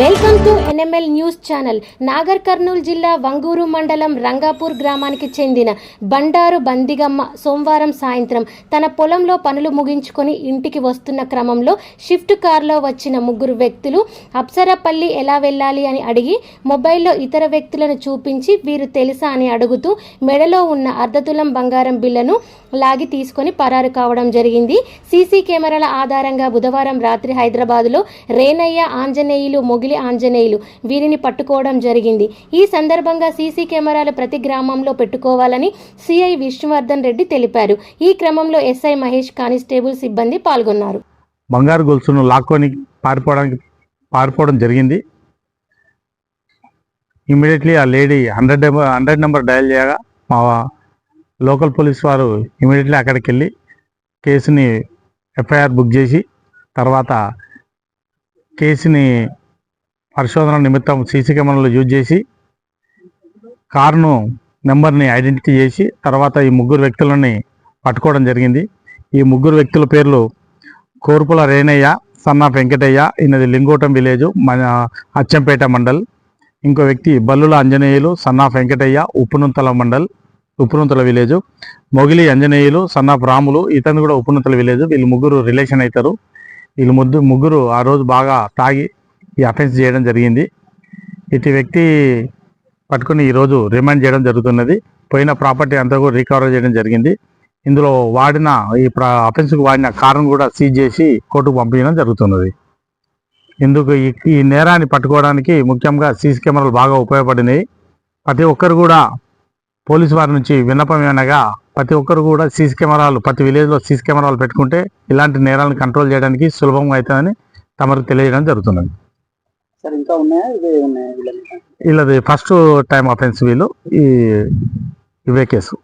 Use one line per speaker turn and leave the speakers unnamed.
Welcome to NML news channel. Nagar Kurnool జిల్లా వంగూరు మండలం రంగాపూర్ గ్రామానికి చెందిన బండారు బందిగమ్మ సోమవారం సాయంత్రం తన పొలంలో పనులు ముగించుకొని ఇంటికి వస్తున్న క్రమంలో షిఫ్ట్ కారులో వచ్చిన ముగ్గురు వ్యక్తులు అప్సరపల్లి ఎలా వెళ్ళాలి అని అడిగి మొబైల్లో ఇతర వ్యక్తులను చూపించి వీరు తెలుసా అని అడుగుతూ మెడలో ఉన్న అర్ధతులం బంగారం బిల్లను లాగి తీసుకొని పరారు కావడం జరిగింది. సీసీ కెమెరాల ఆధారంగా బుధవారం రాత్రి హైదరాబాద్లో రేనయ్య ఆంజనేయులు మొగిలి ఆంజనేయులు. వీరిని పట్టుకోవడం జరిగింది. ఈ సందర్భంగా సీసీ కెమెరాలు ప్రతి గ్రామంలో పెట్టుకోవాలని సిఐ విష్ణువర్ధన్ రెడ్డి తెలిపారు. ఈ క్రమంలో ఎస్ఐ మహేష్ కానిస్టేబుల్ సిబ్బంది పాల్గొన్నారు.
బంగారు గొలుసును లాక్కొని పారిపోవడానికి పారిపోవడం జరిగింది. ఇమీడియట్లీ ఆ lady hundred hundred number dial చేయగా మా లోకల్ పోలీస్ వారు ఇమీడియట్లీ అక్కడికి వెళ్ళి కేసుని ఎఫ్ఐఆర్ బుక్ చేసి తర్వాత కేసుని పరిశోధన నిమిత్తం సీసీ కెమెరాలు యూజ్ చేసి కారును నెంబర్ని ఐడెంటిఫై చేసి తర్వాత ఈ ముగ్గురు వ్యక్తులని పట్టుకోవడం జరిగింది. ఈ ముగ్గురు వ్యక్తుల పేర్లు కోర్పుల రేణయ్య సన్నా వెంకటయ్య ఈయనది లింగోటం విలేజ్ మన అచ్చంపేట మండల్. ఇంకో వ్యక్తి Ballula Anjaneyulu son of Venkataiah Uppununthala mandal Uppununthala village. Mogili Anjaneyulu son of Ramulu ఇతను కూడా ఉప్పునుంతల విలేజ్. వీళ్ళు ముగ్గురు రిలేషన్ అవుతారు. వీళ్ళు ముద్దు ముగ్గురు ఆ రోజు బాగా తాగి ఈ అఫెన్స్ చేయడం జరిగింది. ఇటు వ్యక్తి పట్టుకుని ఈరోజు రిమాండ్ చేయడం జరుగుతున్నది. పోయిన ప్రాపర్టీ అంతా కూడా రికవర్ చేయడం జరిగింది. ఇందులో వాడిన ఈ అఫెన్స్కు వాడిన కారును కూడా సీజ్ చేసి కోర్టుకు పంపించడం జరుగుతున్నది. ఇందుకు ఈ ఈ నేరాన్ని పట్టుకోవడానికి ముఖ్యంగా సీసీ కెమెరాలు బాగా ఉపయోగపడినాయి. ప్రతి ఒక్కరు కూడా పోలీసు వారి నుంచి విన్నపం ఏమనగా ప్రతి ఒక్కరు కూడా సీసీ కెమెరాలు ప్రతి విలేజ్లో సీసీ కెమెరాలు పెట్టుకుంటే ఇలాంటి నేరాలను కంట్రోల్ చేయడానికి సులభంగా అవుతుందని తమకు తెలియజేయడం జరుగుతున్నది.
సార్ ఇంకా ఉన్నాయా? ఇవే ఉన్నాయా
వీళ్ళది ఫస్ట్ టైం అఫెన్స్ వీళ్ళు ఈ ఇవే కేసు.